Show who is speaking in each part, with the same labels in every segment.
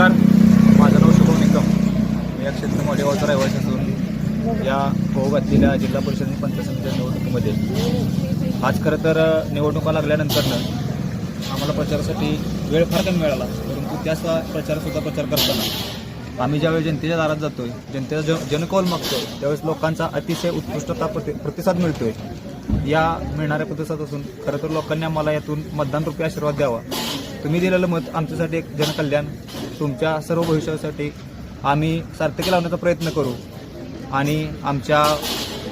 Speaker 1: नमस्कार. माझं नाव शुभम निकम. मी या क्षेत्र मोडेगावचा रहिवासी असून या भाऊ घातलेल्या जिल्हा परिषद आणि पंचायत समितीच्या निवडणुकीमध्ये. आज खरं तर निवडणुका लागल्यानंतरनं आम्हाला प्रचारासाठी वेळ फार कमी मिळाला. परंतु त्याच प्रचारसुद्धा प्रचार करताना आम्ही ज्यावेळी जनतेच्या दारात जातोय जनतेचा जन जनकौल मागतोय त्यावेळेस लोकांचा अतिशय उत्कृष्टता प्रति प्रतिसाद मिळतोय. या मिळणाऱ्या प्रतिसाद असून खरं तर लोकांनी आम्हाला यातून मतदान रूपी आशीर्वाद द्यावा. तुम्ही दिलेलं मत आमच्यासाठी एक जनकल्याण. तुमच्या सर्व भविष्यासाठी आम्ही सार्थकी लावण्याचा प्रयत्न करू. आणि आमच्या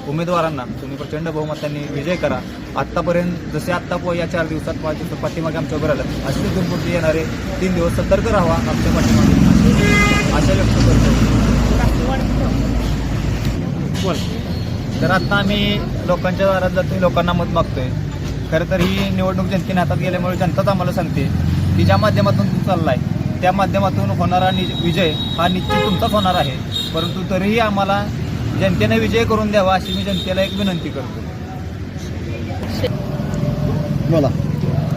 Speaker 1: उमेदवारांना तुम्ही प्रचंड बहुमतांनी विजय करा. आत्तापर्यंत जसे आत्ता पो या चार दिवसात पाच दिवसात पाठीमागे आमच्या उभं राहिलं असे तिथून येणारे तीन दिवस सतर्क राहावा आमच्या पाठीमागे. आशा व्यक्त करतो. बोल. तर आत्ता आम्ही लोकांच्या दारात जातो लोकांना मत मागतोय. खरं तर ही निवडणूक जनतेने हातात गेल्यामुळे जनताच आम्हाला सांगते की ज्या माध्यमातून तुम्ही चाललाय. त्या माध्यमातून होणारा नि विजय हा निश्चित तुमचाच होणार आहे. परंतु तरीही आम्हाला जनतेने विजय करून द्यावा अशी मी जनतेला एक विनंती करतो.
Speaker 2: बोला.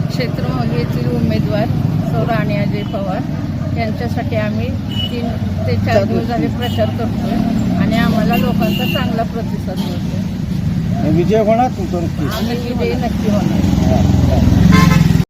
Speaker 3: क्षेत्र येथील उमेदवार सौ राणे अजय पवार यांच्यासाठी आम्ही तीन ते चार दिवस झाले प्रचार करतोय आणि आम्हाला लोकांचा चांगला प्रतिसाद मिळतो
Speaker 2: विजय होणार तुमचा नक्की
Speaker 3: विजयी नक्की होणार.